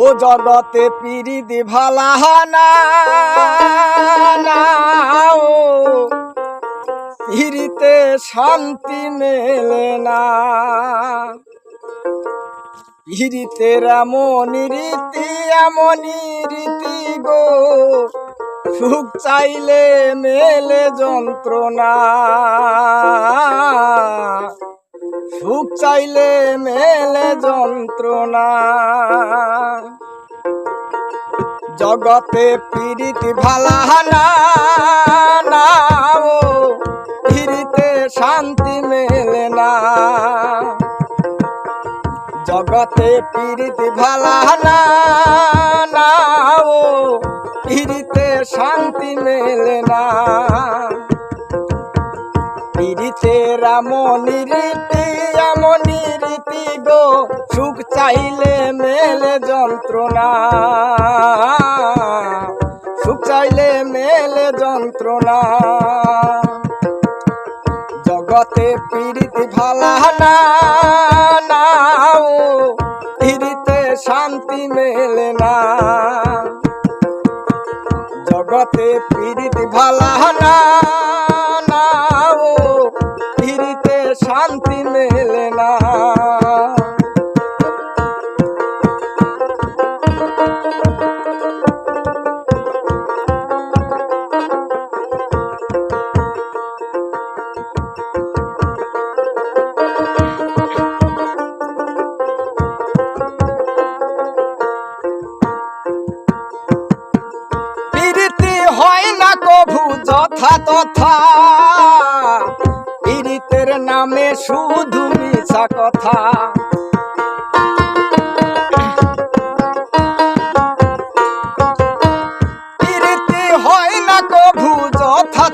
ও জগতে পিরিতি ভালা না না, ও। পিরিতে শান্তি মেলে না। পিরিতের এমনই রীতি এমনই রীতি গো। সুখ চাইলে মেলে যন্ত্রণা। সুখ চাইলে মেলে যন্ত্রণা। জগতে পিরিতি ভালা না না ও পিরিতে শান্তি মেলে না। জগতে পিরিতি ভালা না না ও পিরিতে শান্তি মেলে না। পিরিতে রামনি চাইলে মেলে যন্ত্রণা। সুখ চাইলে মেলে যন্ত্রণা। জগতে পিরিতি ভালা না পিরিতে শান্তি মেলে না। জগতে পিরিতি ভালা না শান্তি মেলে না। যথা তথা। নামে শুধু মিছা কথা। হয় না কভু যথা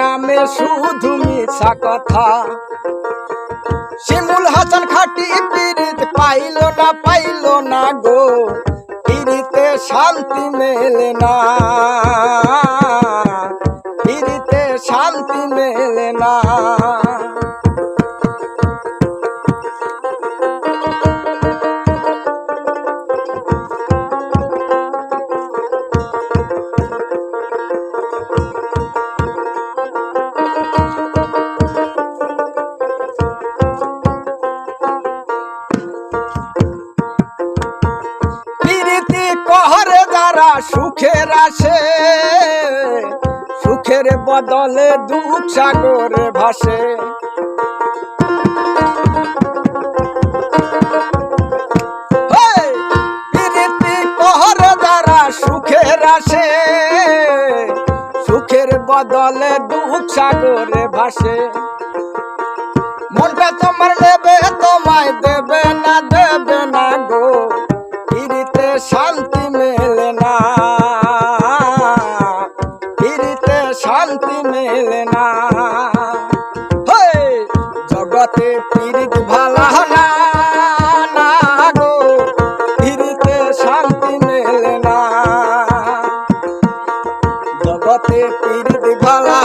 নামে শুধু মিছা কথা। শিমুল হাসান খাটি পাইল পাইল না না যারা সুখের আসে, সুখের বদলে দুঃখ সাগরে ভাসে। সুখের আসে, সুখের বদলে দুঃখ সাগরে ভাসে। মনটা তোমার নেবে, তোমায় দেবে না দেবে না গো। শান্তি মেলে না জগতে পীড়িত ভালা না গো পীড়িতে শান্তি মেলে না জগতে পীড়িত ভালা